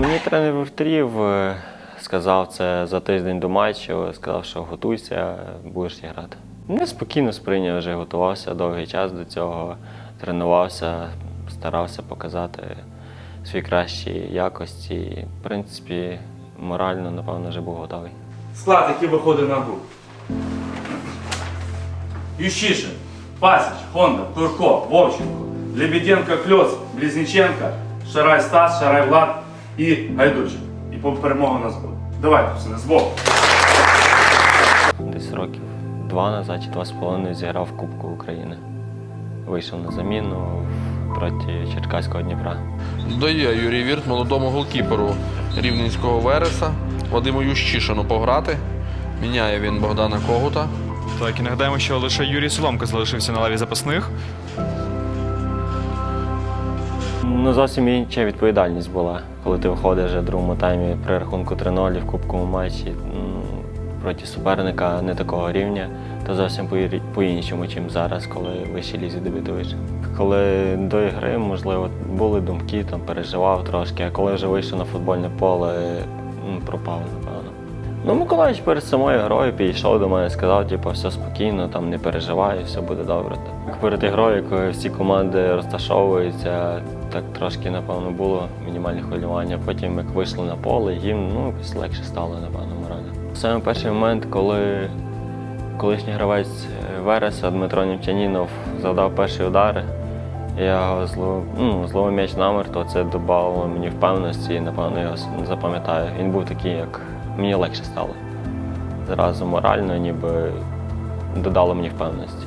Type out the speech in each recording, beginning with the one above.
Мені тренер вовторів е, сказав це за тиждень до матчу, сказав, що готуйся, будеш грати. Я спокійно сприйняв, вже готувався довгий час до цього, тренувався, старався показати свої кращі якості. В принципі, морально, напевно, вже був готовий. Склад, який виходить на гру. Ющишин, Пасіч, Хонда, Турко, Вовченко, Лебеденко, Кльоц, Близніченко, Шарай Стас, Шарай Влад і Гайдучик. І по перемогу нас буде. Давайте все, збоку. Десь років два назад чи два з половиною зіграв в Кубку України. Вийшов на заміну проти Черкаського Дніпра. Дає Юрій Вірт молодому голкіперу рівненського Вереса Вадиму Ющишину пограти. Міняє він Богдана Когута. Так, і нагадаємо, що лише Юрій Соломко залишився на лаві запасних. Ну, зовсім інша відповідальність була, коли ти виходиш в другому таймі при рахунку 3-0 в кубковому матчі проти суперника не такого рівня, то зовсім по- по-іншому, чим зараз, коли вищій лізі дебютуєш. Коли до ігри, можливо, були думки, там переживав трошки, а коли вже вийшов на футбольне поле, пропав. Ну, Миколаївич перед самою грою підійшов до мене, сказав, типу, все спокійно, там не переживай, все буде добре. Так. Перед грою, коли всі команди розташовуються, так трошки, напевно, було мінімальне хвилювання. Потім, як вийшли на поле, їм ну, якось легше стало, напевно, морально. Саме перший момент, коли колишній гравець Вереса Дмитро Німчанінов завдав перший удар, я зловив, ну, м'яч намер, то це додало мені впевненості і, напевно, його запам'ятаю. Він був такий, як мені легше стало. Зразу морально, ніби додало мені впевненості.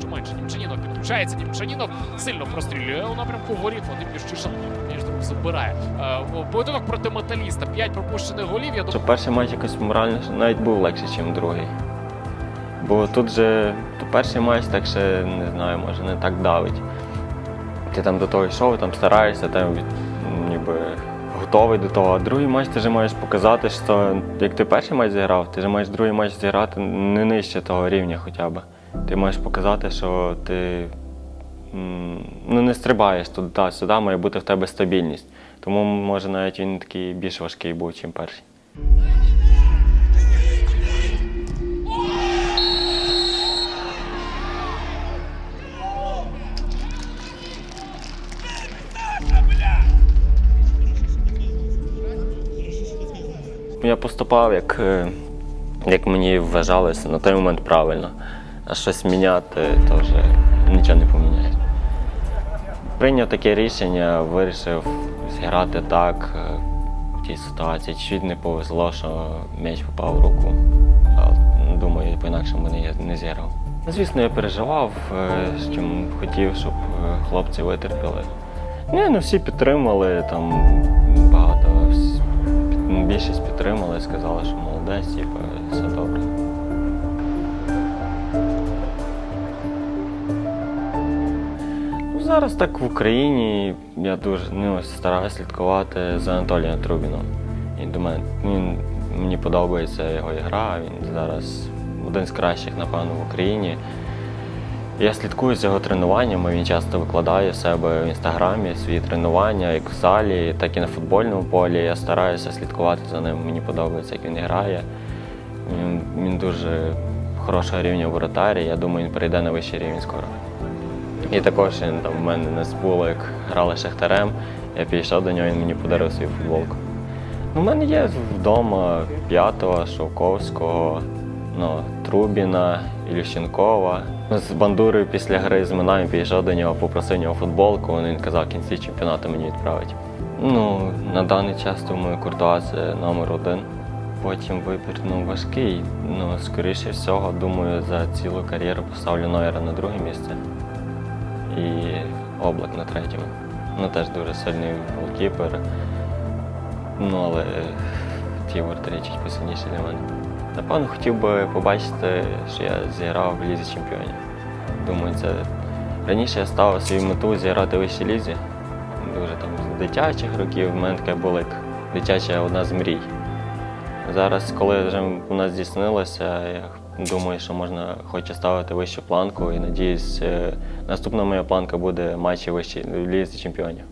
Що менше. Німчанінов підключається. Німчанінов сильно прострілює у напрямку воріт. Вадим Ющишин між другом забирає. Е, Поєдинок проти металіста. П'ять пропущених голів. Я думаю, перший матч якось морально навіть був легше, ніж другий. Бо тут же то перший матч, так ще не знаю, може не так давить. Ти там до того йшов, там стараєшся, там ніби готовий до того. А другий матч ти вже маєш показати, що як ти перший матч зіграв, ти вже маєш другий матч зіграти не нижче того рівня хоча б. Ти маєш показати, що ти ну, не стрибаєш туди-сюди, має бути в тебе стабільність. Тому може навіть він такий більш важкий був, ніж перший. Я поступав, як, е, як мені вважалося на той момент правильно. А щось міняти, то вже нічого не поміняєш. Прийняв таке рішення, вирішив зіграти так е, в тій ситуації. Чуть не повезло, що м'яч попав в руку. Думаю, по-інакшому не, не зіграв. Ну, Звісно, я переживав, е, що хотів, щоб е, хлопці витерпіли. Ні, ну всі підтримали, там багато більшість сказали, що молодець, типу, все добре. Ну, зараз так в Україні я дуже ну, стараюся слідкувати за Анатолієм Трубіном. І до мене він, мені подобається його гра. Він зараз один з кращих, напевно, в Україні. Я слідкую за його тренуваннями. Він часто викладає в себе в інстаграмі свої тренування, як в залі, так і на футбольному полі. Я стараюся слідкувати за ним. Мені подобається, як він грає. Він, він дуже хорошого рівня воротарі. Я думаю, він перейде на вищий рівень скоро. І також він там в мене не було, як грали Шахтарем. Я підійшов до нього, він мені подарив свою футболку. У мене є вдома п'ятого, Шовковського, ну, Трубіна, Ілющенкова. З бандурою після гри з Минаєм підійшов до нього, попросив нього футболку, він казав, в кінці чемпіонату мені відправить. Ну, на даний час, думаю, Куртуа це номер один. Потім вибір ну, важкий. Ну, скоріше всього, думаю, за цілу кар'єру поставлю Нойера на друге місце і облак на третьому. Ну, теж дуже сильний голкіпер. Ну, але ті вратарі чуть посильніші для мене. Напевно, хотів би побачити, що я зіграв в лізі чемпіонів. Думаю, це раніше я ставив свою мету зіграти в вищій лізі. Дуже там з дитячих років. В мене таке було як дитяча одна з мрій. Зараз, коли вже у нас здійснилося, я думаю, що можна хоче ставити вищу планку і надіюсь, е, наступна моя планка буде матчі вищій в лізі чемпіонів.